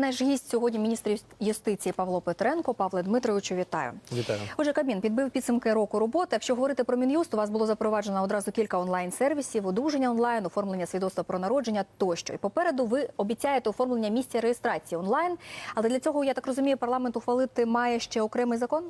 Наш гість сьогодні міністр юстиції Павло Петренко. Павле Дмитровичу, вітаю. Вітаю. Отже, Кабмін підбив підсумки року роботи. Якщо говорити про Мін'юст, у вас було запроваджено одразу кілька онлайн-сервісів, одужання онлайн, оформлення свідоцтва про народження тощо. І попереду ви обіцяєте оформлення місця реєстрації онлайн. Але для цього, я так розумію, парламент ухвалити має ще окремий закон.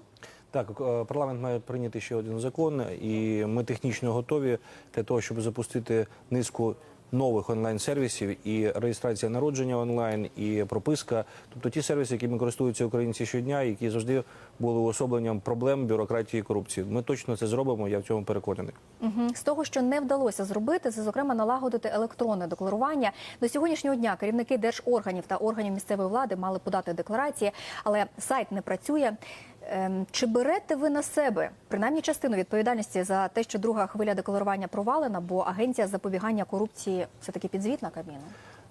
Так, е, парламент має прийняти ще один закон, і ми технічно готові для того, щоб запустити низку нових онлайн-сервісів і реєстрація народження онлайн, і прописка. Тобто ті сервіси, якими користуються українці щодня, які завжди були уособленням проблем бюрократії і корупції. Ми точно це зробимо. Я в цьому переконаний. Угу. З того, що не вдалося зробити, це зокрема налагодити електронне декларування. До сьогоднішнього дня керівники держорганів та органів місцевої влади мали подати декларації, але сайт не працює. Ем, Чи берете ви на себе принаймні частину відповідальності за те, що друга хвиля декларування провалена, бо агенція запобігання корупції все таки підзвітна Кабміну?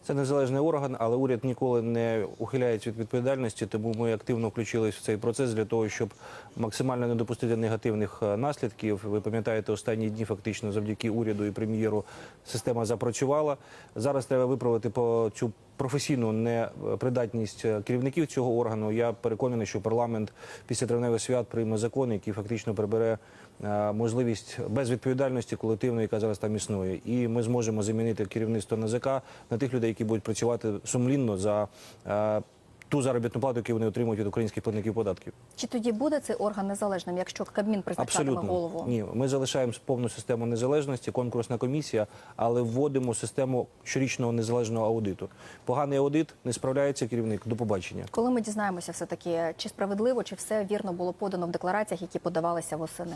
Це незалежний орган, але уряд ніколи не ухиляється від відповідальності, тому ми активно включились в цей процес для того, щоб максимально не допустити негативних е, наслідків. Ви пам'ятаєте, останні дні фактично завдяки уряду і прем'єру система запрацювала. Зараз треба виправити по цю професійну непридатність е, керівників цього органу. Я переконаний, що парламент після травневих свят прийме закон, який фактично прибере е, можливість безвідповідальності колективної, яка зараз там існує, і ми зможемо замінити керівництво НАЗК на тих людей, які будуть працювати сумлінно за е, ту заробітну плату, яку вони отримують від українських платників податків. Чи тоді буде цей орган незалежним, якщо Кабмін призначатиме Абсолютно голову? ні. Ми залишаємо повну систему незалежності, конкурсна комісія, але вводимо систему щорічного незалежного аудиту. Поганий аудит не справляється керівник. До побачення. Коли ми дізнаємося, все таки чи справедливо, чи все вірно було подано в деклараціях, які подавалися восени?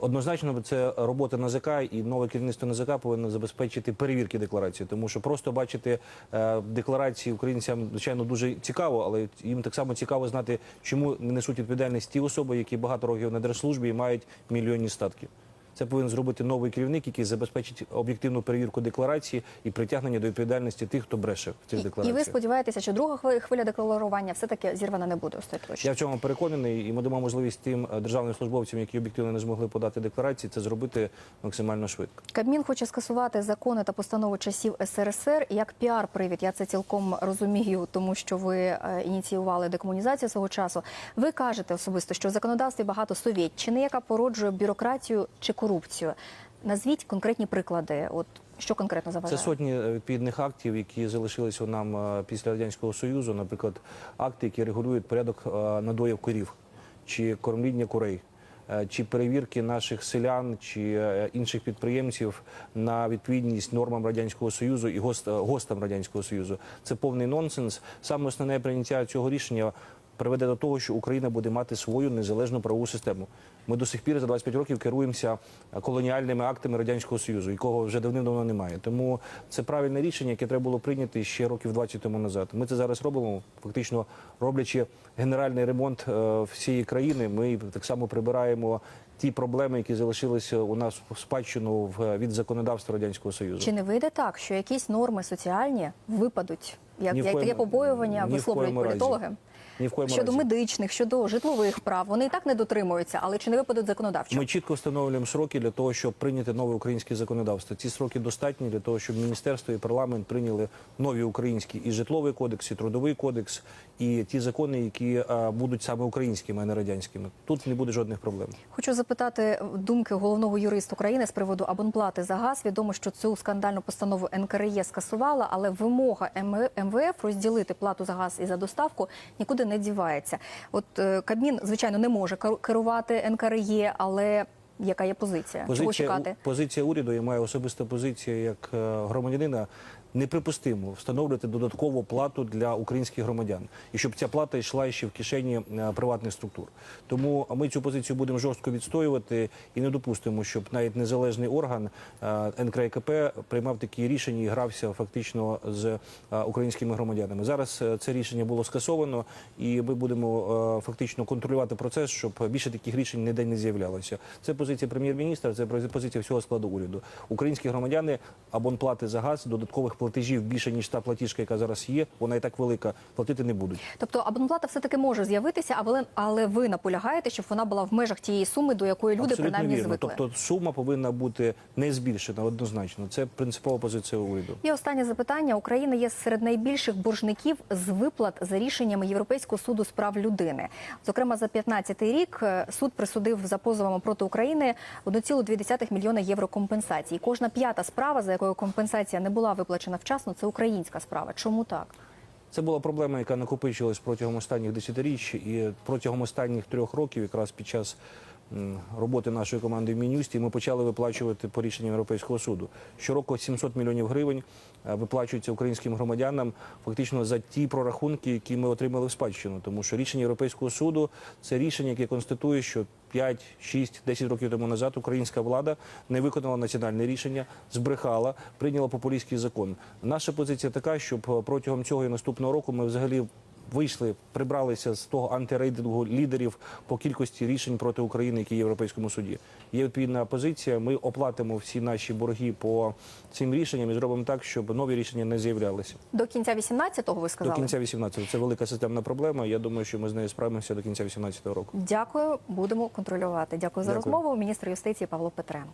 Однозначно, це робота НАЗК і нове керівництво НАЗК повинно забезпечити перевірки декларації, тому що просто бачити е, декларації українцям, звичайно, дуже цікаво, але їм так само цікаво знати, чому не несуть відповідальність ті особи, які багато років на держслужбі і мають мільйонні статки. Це повинен зробити новий керівник, який забезпечить об'єктивну перевірку декларації і притягнення до відповідальності тих, хто бреше в цих І, і ви сподіваєтеся, що друга хви- хвиля декларування все таки зірвана не буде остаточно? Я в цьому переконаний, і ми дамо можливість тим е, державним службовцям, які об'єктивно не змогли подати декларації, це зробити максимально швидко. Кабмін хоче скасувати закони та постанови часів СРСР як піар-привід. Я це цілком розумію, тому що ви е, ініціювали декомунізацію свого часу. Ви кажете особисто, що в законодавстві багато совєтчини, яка породжує бюрократію чи корупцію. Назвіть конкретні приклади. От що конкретно Це сотні е, відповідних актів, які залишилися нам е, після радянського союзу. Наприклад, акти, які регулюють порядок е, надоїв корів чи кормління курей. е, Чи перевірки наших селян чи е, інших підприємців на відповідність нормам радянського союзу і гост, е, гостам радянського союзу це повний нонсенс. Саме основне прийняття цього рішення приведе до того, що Україна буде мати свою незалежну правову систему. Ми до сих пір за 25 років керуємося колоніальними актами радянського союзу, якого вже давним-давно немає. Тому це правильне рішення, яке треба було прийняти ще років 20 тому назад. Ми це зараз робимо, фактично роблячи генеральний ремонт е, всієї країни. Ми так само прибираємо. Ті проблеми, які залишилися у нас в спадщину від законодавства радянського союзу, Чи не вийде так, що якісь норми соціальні випадуть, як, як побоювання висловлюють коєму разі. Ні в коєму Щодо разі. медичних, щодо житлових прав, вони і так не дотримуються, але чи не випадуть законодавчо? Ми чітко встановлюємо сроки для того, щоб прийняти нове українське законодавство. Ці сроки достатні для того, щоб міністерство і парламент прийняли нові українські і житловий кодекс, і трудовий кодекс, і ті закони, які е, будуть саме українськими, а не радянськими. Тут не буде жодних проблем. Хочу запитати думки головного юриста України з приводу абонплати за газ. Відомо, що цю скандальну постанову НКРЄ скасувала, але вимога МВФ розділити плату за газ і за доставку нікуди не дівається. От е, Кабмін, звичайно, не може керу- керувати НКРЄ, але яка є позиція? Чого Позиція, чекати? у- позиція уряду і маю особиста позиція як е, громадянина. Неприпустимо встановлювати додаткову плату для українських громадян, і щоб ця плата йшла ще в кишені е, приватних структур. Тому ми цю позицію будемо жорстко відстоювати і не допустимо, щоб навіть незалежний орган е, НКРКП приймав такі рішення і грався фактично з е, українськими громадянами. Зараз це рішення було скасовано, і ми будемо фактично контролювати процес, щоб більше таких рішень ніде не з'являлося. Це позиція прем'єр-міністра, це позиція всього складу уряду. Українські громадяни абонплати за газ додаткових платежів більше ніж та платіжка, яка зараз є, вона і так велика, платити не будуть. Тобто абонплата все таки може з'явитися, але, але ви наполягаєте, щоб вона була в межах тієї суми, до якої люди Абсолютно принаймні вірно. звикли. Тобто сума повинна бути не збільшена однозначно. Це принципова позиція уряду. І останнє запитання. Україна є серед найбільших боржників з виплат за рішеннями Європейського суду з прав людини. Зокрема, за 15 рік е, суд присудив за позовами проти України 1,2 мільйона євро компенсації. Кожна п'ята справа, за якою компенсація не була виплачена вчасно, це українська справа. Чому так? Це була проблема, яка накопичилась протягом останніх десятиріч, і протягом останніх трьох років, якраз під час роботи нашої команди в Мінюсті, ми почали виплачувати по рішенням Європейського суду. Щороку 700 мільйонів гривень е, виплачується українським громадянам фактично за ті прорахунки, які ми отримали в спадщину. Тому що рішення Європейського суду це рішення, яке констатує, що 5, 6, 10 років тому назад українська влада не виконала національне рішення, збрехала, прийняла популістський закон. Наша позиція така, щоб е, протягом цього і наступного року ми взагалі вийшли, прибралися з того антирейдингу лідерів по кількості рішень проти України, які є в Європейському суді. Є відповідна позиція. Ми оплатимо всі наші борги по цим рішенням і зробимо так, щоб нові рішення не з'являлися. До кінця 18-го ви сказали? До кінця 18-го. Це велика системна проблема. Я думаю, що ми з нею справимося до кінця 18-го року. Дякую, будемо контролювати. Дякую за Дякую. розмову. Міністр юстиції Павло Петренко.